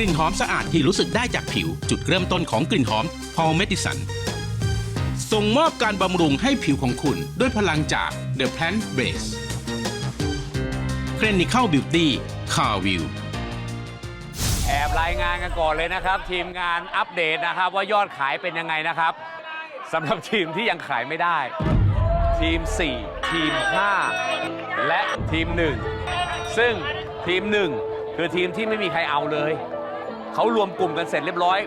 ลิ่นหอมสะอาดที่รู้สึกได้จากผิว จุดเริ่มต้นของกลิ่นหอม Paul Medicine ส่งมอบการบำรุงให้ผิวของคุณด้วยพลังจาก The Plant Base Clinical Beauty Carview แอบรายงานกันก่อนเลยนะครับ ทีมงานอัปเดตนะครับ ว่ายอดขายเป็นยังไงนะครับสำหรับทีมที่ยังขายไม่ได้ ทีม 4 ทีม 5 และทีม 1 ซึ่งทีม 1 คือทีมที่ไม่มีใครเอาเลย เขารวมกลุ่มกันเสร็จเรียบร้อย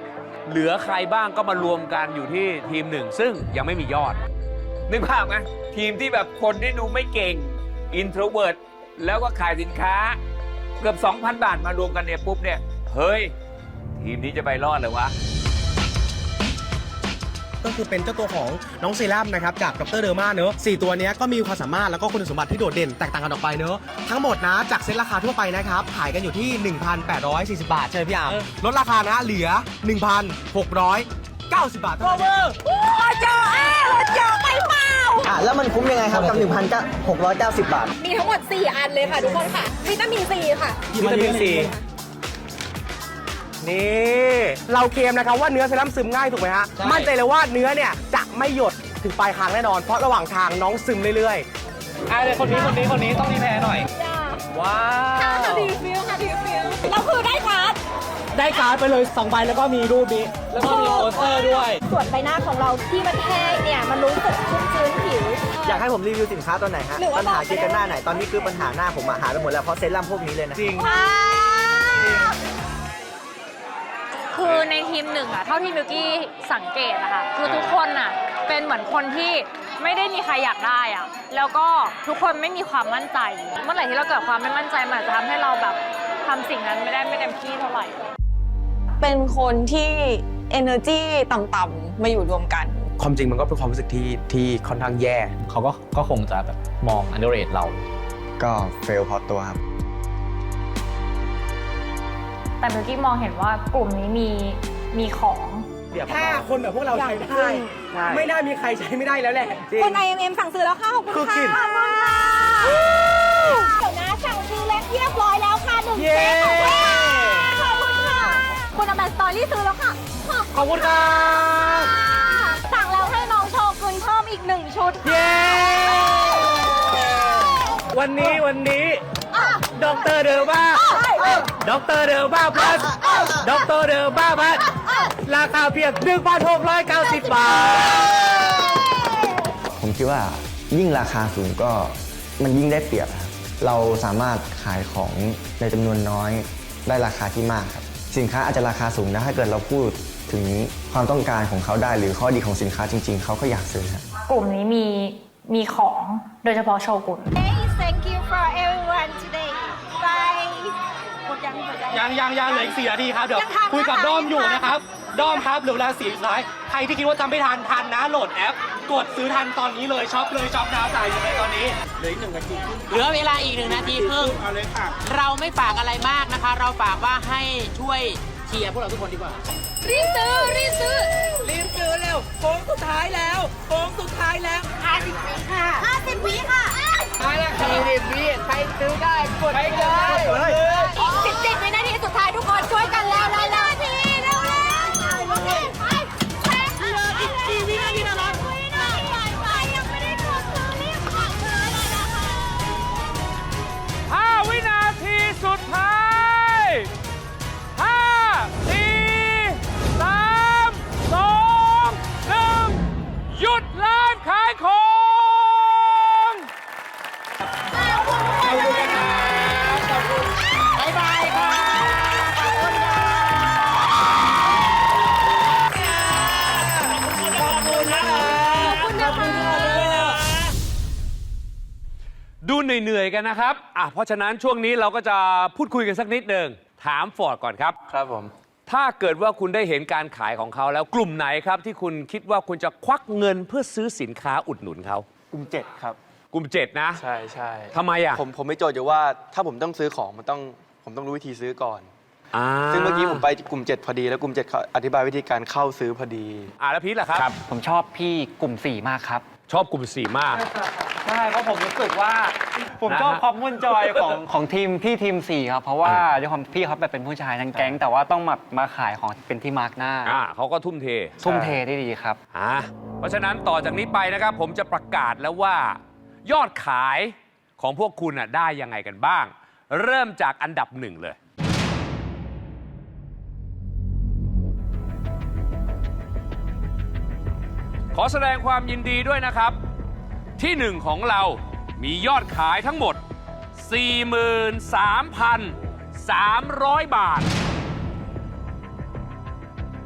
เหลือใครบ้างก็มารวมกันอยู่ที่ทีมหนึ่ง ซึ่งยังไม่มียอด นึกภาพไหมทีมที่แบบคนที่ดูไม่เก่งอินโทรเวิร์ดแล้วก็ขายสินค้า เกือบ 2,000 บาทมารวมกันเนี่ยปุ๊บเนี่ย เฮ้ย ทีมนี้จะไปรอดเลยวะ ก็คือเป็นเจ้าตัวของน้องเซรั่มนะครับจากดรเดอร์มาเนอะสี่ตัวเนี้ยก็มีความสามารถแล้วก็คุณสมบัติที่โดดเด่นแตกต่างกันออกไปเนอะทั้งหมดนะจากเซ็ตราคาทั่วไปนะครับขายกันอยู่ที่ 1,840 บาทใช่ไหมพี่อาร์มลดราคานะเหลือ 1,690 บาทเท่านั้นเองอะแล้วมันคุ้มยังไงครับกับ1,690 บาท มีทั้งหมด 4 อันเลยค่ะทุกคนค่ะ วิตามินซีค่ะ วิตามินซี นี่ เราเคลมนะครับว่าเนื้อเซรั่มซึมง่ายถูกไหมฮะมั่นใจเลยว่าเนื้อเนี่ยจะไม่หยดถึงปลายคางแน่นอน เพราะระหว่างทางน้องซึมเรื่อยๆอะเลยคนนี้คนนี้คนนี้ต้องรีแพร์หน่อยว้าวค่ะดีฟิลค่ะดีฟิลเราคือได้การ์ดได้การ์ดไปเลย2ใบแล้วก็มีรูปนี้แล้วก็มีโปสเตอร์ด้วย ส่วนใบหน้าของเราที่มันแห้งเนี่ย มันรู้สึกชุ่มชื้นผิว อยากให้ผมรีวิวสินค้าตัวไหนฮะ หรือว่าปัญหาบอกไปเกี่ยวกับได้หน้าไหน ตอนนี้คือปัญหาหน้าผมอะหายไปหมดแล้วเพราะเซรั่มพวกนี้เลยนะ จริง คือในทีมหนึ่งอะเท่าที่มิวกี้สังเกตอะค่ะคือทุกคนอะเป็นเหมือนคนที่ไม่ได้มีใครอยากได้อะแล้วก็ทุกคนไม่มีความมั่นใจ เมื่อไหร่ที่เราเกิดความไม่มั่นใจมันอาจจะทำให้เราแบบทำสิ่งนั้นไม่ได้ไม่เต็มที่เท่าไหร่ เป็นคนที่ energy ต่ำๆมาอยู่รวมกัน ความจริงมันก็เป็นความรู้สึกที่ที่ค่อนข้างแย่ เขาก็ก็คงจะแบบมอง underrate เรา ก็เฟลพอตัวครับ แต่มิวกี้มองเห็นว่ากลุ่มนี้มีมีของถ้าคนแบบพวกเราใช้ได้ไม่น่ามีใครใช้ไม่ได้แล้วแหละ จริงคุณ IMM สั่งซื้อแล้วค่ะ ขอบคุณคือค่ะกลิ่นขอบคุณค่ะเดี๋ยวนะสั่งซื้อแล้วเรียบร้อยแล้วค่ะหนึ่งเย้ เซตขอบคุณค่ะคุณอแมนสตอรี่ซื้อแล้วค่ะขอบคุณครับ สั่งแล้วให้น้องโชกุนเพิ่มอีกหนึ่งชุดเย้ วันนี้วันนี้ด็อกเตอร์เดอร์บ้า ด็อกเตอร์เดอร์บ้าพัสด็อกเตอร์เดอร์บ้าพัสราคาเพียง1,690 บาท ผมคิดว่ายิ่งราคาสูงก็มันยิ่งได้เปรียบครับเราสามารถขายของในจำนวนน้อยได้ราคาที่มากครับสินค้าอาจจะราคาสูงนะถ้าเกิดเราพูดถึงความต้องการของเขาได้หรือข้อดีของสินค้าจริง ๆ เขาก็อยากซื้อครับ กลุ่มนี้มีมีของโดยเฉพาะโชกุน Hey thank you for everyone to ยังหมดยังยังยังยังเหลืออีกสี่นาทีครับเดี๋ยวยังทันคุยกับนะคะด้อมอยู่ยังทัน นะครับด้อมครับเหลือเวลาสี่สุดท้ายใครที่คิดว่าจำไม่ทันทันนะโหลดแอป กดซื้อทันตอนนี้เลยช็อปเลยช็อปดาวจ่ายอยู่เลยตอนนี้เหลืออีกหนึ่งนาทีเหลือเวลาอีกหนึ่งนาทีครึ่งเอาเลยค่ะ เราไม่ฝากอะไรมากนะคะ เราฝากว่าให้ช่วยเชียร์พวกเราทุกคนดีกว่า รีบซื้อรีบซื้อรีบซื้อเร็วโค้งสุดท้ายแล้วโค้งสุดท้ายแล้ว50วิค่ะ50วิค่ะ มาแล้วสี่สิบวิใครซื้อได้กดไปเดูเหนื่อยๆกันนะครับอะเพราะฉะนั้นช่วงนี้เราก็จะพูดคุยกันสักนิดหนึ่งถามฟอร์ดก่อนครับ ครับผม ถ้าเกิดว่าคุณได้เห็นการขายของเขาแล้วกลุ่มไหนครับ ที่คุณคิดว่าคุณจะควักเงินเพื่อซื้อสินค้าอุดหนุนเขากลุ่มเจ็ดครับ กลุ่มเจ็ดนะใช่ใช่ทำไมอะผมผมไม่โจทย์อยู่ว่าถ้าผมต้องซื้อของมันต้องผมต้องรู้วิธีซื้อก่อน อ่าซึ่งเมื่อกี้ผมไปกลุ่ม 7 พอดีแล้วกลุ่ม7เขาอธิบายวิธีการเข้าซื้อพอดี อ่าแล้วพีทล่ะครับครับผมชอบพี่กลุ่ม 4 มากครับ ชอบกลุ่มสี่มาก ใช่เพราะผมรู้สึกว่า ผมนะฮะชอบความมุ่นจอยของของทีมพี่ทีมสี่ครับ เพราะว่าด้วยความพี่เขาแบบเป็นผู้ชายทั้งแก๊ง แต่ว่าต้องมามาขายของเป็นที่มาร์กหน้าอ่าเขาก็ทุ่มเททุ่มเทได้ดีครับอ่าเพราะฉะนั้นต่อจากนี้ไปนะครับ ผมจะประกาศแล้วว่า ยอดขายของพวกคุณน่ะได้ยังไงกันบ้าง เริ่มจากอันดับหนึ่งเลยขอแสดงความยินดีด้วยนะครับ ที่หนึ่งของเรามียอดขายทั้งหมด 43,300 บาท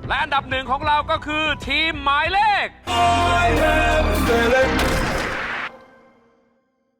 และอันดับหนึ่งของเราก็คือทีมหมายเลข